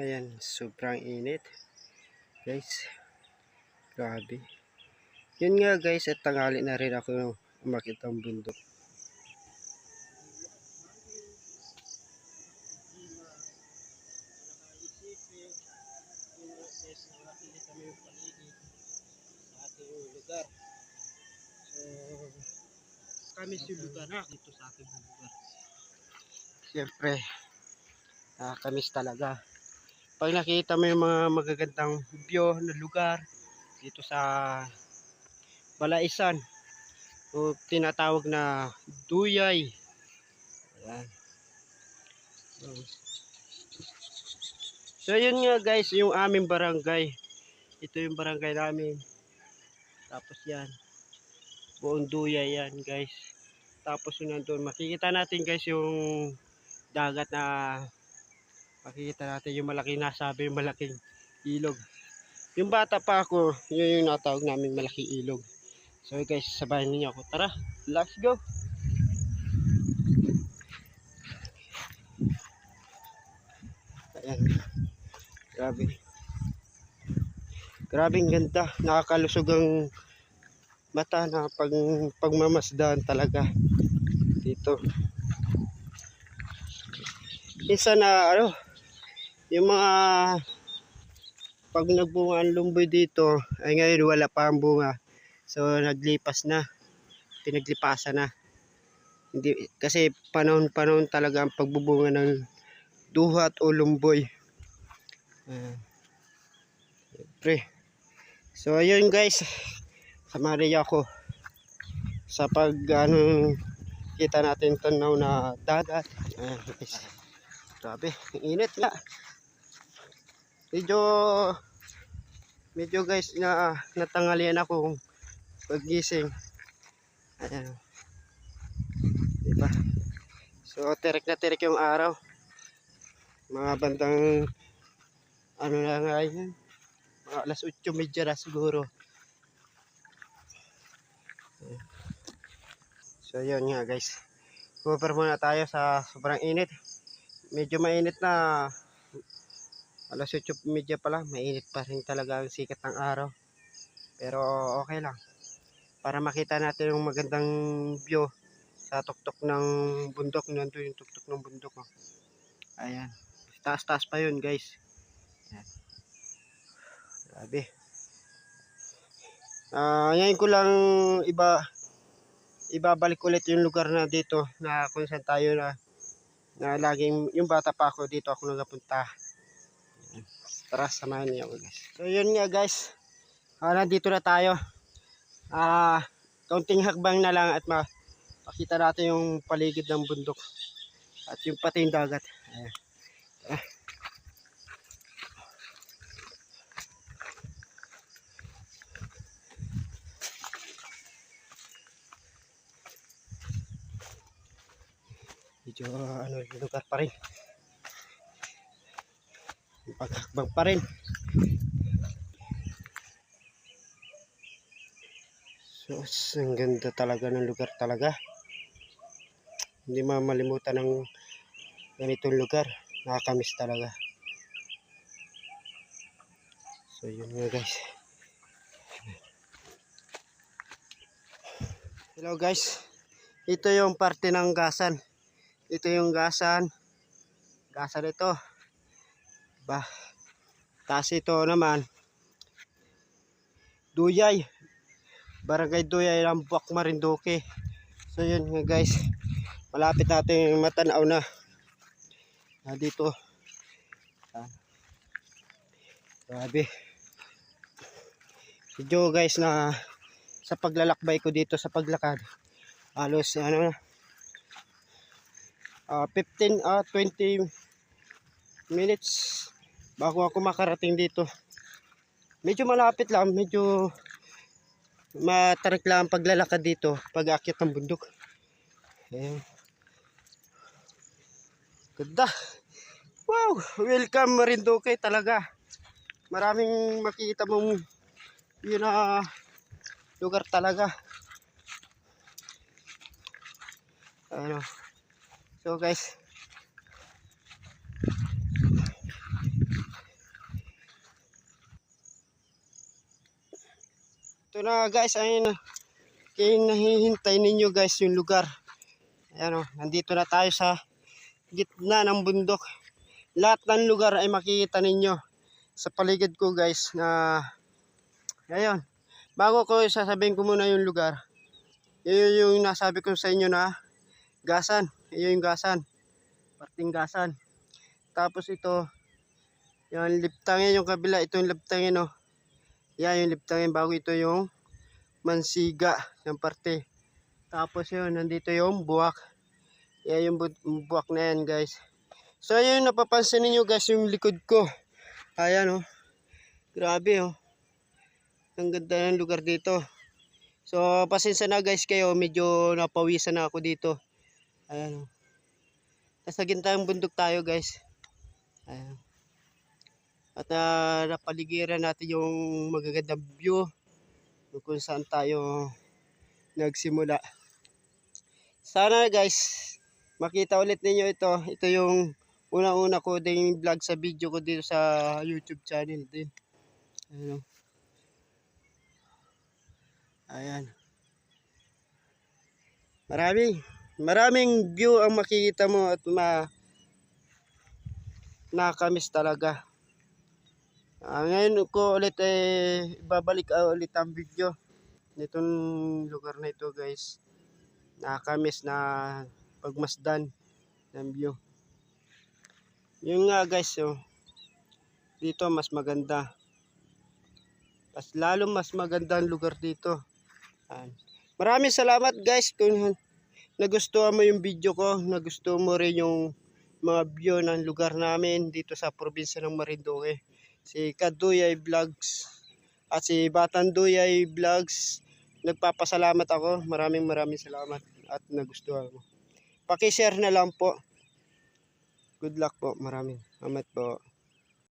Ayan, sobrang init. Guys, grabe. Yun nga guys, at tanghali na rin ako umakit ang bundok. lugar. Kami sa lugar dito sa ating lugar. Siyempre, nakakamiss talaga. Pag nakita mo yung mga magagandang view na lugar dito sa Balaisan o tinatawag na Duyay. Ayan. So, yun nga guys, yung aming barangay. Ito yung barangay namin. Tapos yan. Buong Duyay yan guys. Tapos yun nandun. Makikita natin guys yung dagat na makikita natin yung malaking nasabi yung malaking ilog. Yung bata pa ako yun yung natawag namin malaking ilog. So guys sabayan niyo ako. Tara let's go. Ayan. Grabe. Ang ganda. Nakakalusog ang mata na pag pagmamasdan talaga dito. Isa na ano yung mga pag nagbunga ang lumboy dito ay ngayon wala pa ang bunga. So naglipas na. Pinaglipasan na. Hindi kasi panahon panahon talaga ang pagbubunga ng duhat o lumboy. Uh, pre. So ayun guys. Samari ako sa pag ano kita natin tanaw na dagat. Uh, guys. Grabe, init nga. Medyo medyo guys na natangalian ako pagising. Ayan. Diba? So tirik na tirik yung araw. Mga bandang ano na nga yun. Mga alas 8.30 na siguro. So yun nga guys. Cover muna tayo sa sobrang init medyo mainit na alas 8.30 pa lang mainit pa rin talaga ang sikat ng araw. Pero okay lang. Para makita natin yung magandang view sa tuktok ng bundok nandun yung tuktok ng bundok oh. ayan. Taas taas pa yun guys. Ayan. grabe. Uh, ngayon ko lang iba ibabalik ulit yung lugar na dito na kung saan tayo na na laging yung bata pa ako dito ako nagapunta tara samahan niyo ako guys. So yun nga guys. Ah, nandito na tayo. Ah kaunting hakbang na lang at makita natin yung paligid ng bundok at yung pati yung dagat. Ayan. Ah. medyo ano lugar pa rin paghakbang pa rin. So ang ganda talaga ng lugar talaga. Hindi mamalimutan ng ganitong lugar. Nakakamiss talaga. So yun nga guys. Hello guys. Ito yung parte ng gasan. Ito yung gasan. Gasan ito ba tapos ito naman. Duyay. Barangay duyay Lambuak Marinduque. So yun nga guys. Malapit natin matanaw na. Na dito. Ah. grabe. Medyo guys na sa paglalakbay ko dito sa paglakad halos ano na. Uh, 15 uh, 20 minutes bago ako makarating dito. Medyo malapit lang medyo matarik lang ang paglalakad dito pag akit ng bundok. Ayan. Ganda. Wow! Welcome Marinduque talaga. Maraming makikita mong yun na lugar talaga. Ano? So guys. Ito na guys, ayun na. Kaya nahihintay ninyo guys yung lugar. Ayan o, nandito na tayo sa gitna ng bundok. Lahat ng lugar ay makikita ninyo sa paligid ko guys na ayun. Bago ko sasabihin ko muna yung lugar. Yun yung nasabi ko sa inyo na gasan. Yun yung gasan. Parting gasan. Tapos ito, yung liptangin yung kabila. Ito yung liptangin oh. Yan yung liptangin bago ito yung mansiga yung parte. Tapos yun, nandito yung buwak. Yan yung bu- buwak na yan guys. So yun, napapansin niyo guys yung likod ko. Ayan oh. Grabe oh. Ang ganda ng lugar dito. So pasensya na guys kayo, medyo napawisan na ako dito. Ayan oh. Nasa gintang bundok tayo guys. Ayan. At ah, napaligiran natin yung magagandang view kung saan tayo nagsimula. Sana guys, makita ulit ninyo ito. Ito yung unang-una ko ding vlog sa video ko dito sa YouTube channel din. Ayan. o. Ayan. Maraming, maraming view ang makikita mo at ma nakakamiss talaga. Ah, ngayon ko ulit eh babalik ah, ulit ang video nitong lugar na ito guys. Nakakamiss na pagmasdan ng view. Yun nga guys, oh. Dito mas maganda. Mas lalo mas maganda ang lugar dito. Ayan. Maraming salamat guys kung nagustuhan mo yung video ko, nagustuhan mo rin yung mga view ng lugar namin dito sa probinsya ng Marinduque. Si Kaduyay Vlogs at si Batan Duyay Vlogs. Nagpapasalamat ako. Maraming maraming salamat at nagustuhan mo. Paki-share na lang po. Good luck po. Maraming salamat po.